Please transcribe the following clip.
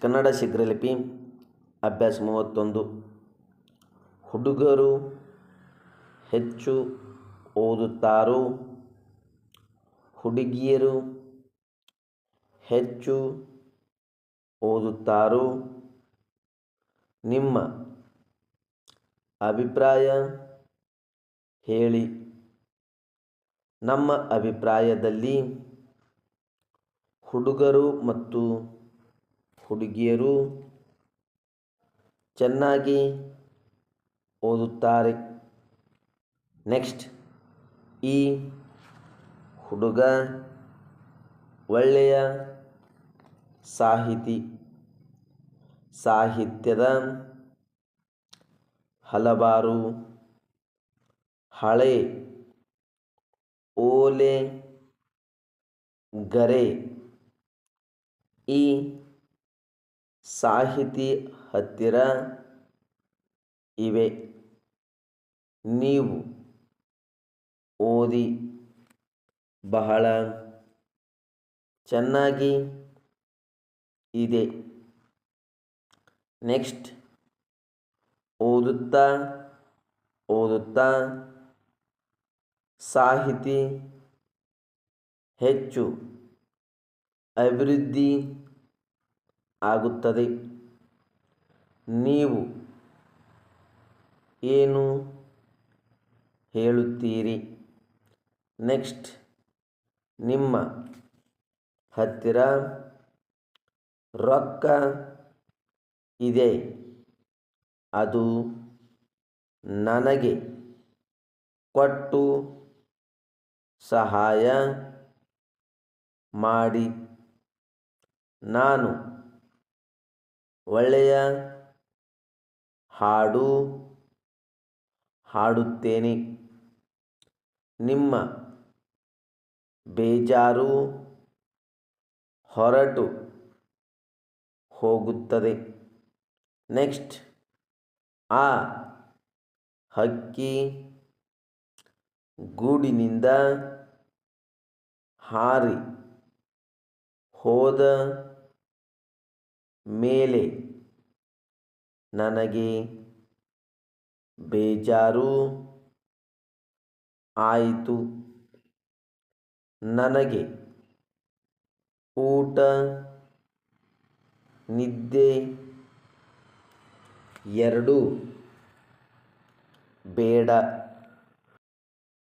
ಕನ್ನಡ ಶೀಘ್ರಲಿಪಿ ಅಭ್ಯಾಸ ಮೂವತ್ತೊಂದು. ಹುಡುಗರು ಹೆಚ್ಚು ಓದುತ್ತಾರೋ? ಹುಡುಗಿಯರು ಹೆಚ್ಚು ಓದುತ್ತಾರೋ? ನಿಮ್ಮ ಅಭಿಪ್ರಾಯ ಹೇಳಿ. ನಮ್ಮ ಅಭಿಪ್ರಾಯದಲ್ಲಿ ಹುಡುಗರು ಮತ್ತು ಹುಡುಗಿಯರು ಚೆನ್ನಾಗಿ ಓದುತ್ತಾರೆ. ನೆಕ್ಸ್ಟ್ ಈ ಹುಡುಗ ಒಳ್ಳೆಯ ಸಾಹಿತಿ. ಸಾಹಿತ್ಯದ ಹಲವಾರು ಹಳೆ ಓಲೆ ಗರೆ. ಈ ಸಾಹಿತಿ ಹತ್ತಿರ ಇವೆ. ನೀವು ಓದಿ ಬಹಳ ಚೆನ್ನಾಗಿ ಇದೆ. ನೆಕ್ಸ್ಟ್ ಓದುತ್ತಾ ಓದುತ್ತಾ ಸಾಹಿತಿ ಹೆಚ್ಚು ಅಭಿವೃದ್ಧಿ ಆಗುತ್ತದೆ. ನೀವು ಏನು ಹೇಳುತ್ತೀರಿ? ನೆಕ್ಸ್ಟ್, ನಿಮ್ಮ ಹತ್ತಿರ ರೊಕ್ಕ ಇದೆ. ಅದು ನನಗೆ ಕೊಟ್ಟು ಸಹಾಯ ಮಾಡಿ. ನಾನು ಒಳ್ಳೆಯ ಹಾಡು ಹಾಡುತ್ತೇನೆ. ನಿಮ್ಮ ಬೇಜಾರು ಹೊರಟು ಹೋಗುತ್ತದೆ. ನೆಕ್ಸ್ಟ್ ಆ ಹಕ್ಕಿ ಗೂಡಿನಿಂದ ಹಾರಿ ಹೋದ ಮೇಲೆ ನನಗೆ ಬೇಜಾರು ಆಯಿತು. ನನಗೆ ಊಟ ನಿದ್ದೆ ಎರಡೂ ಬೇಡ.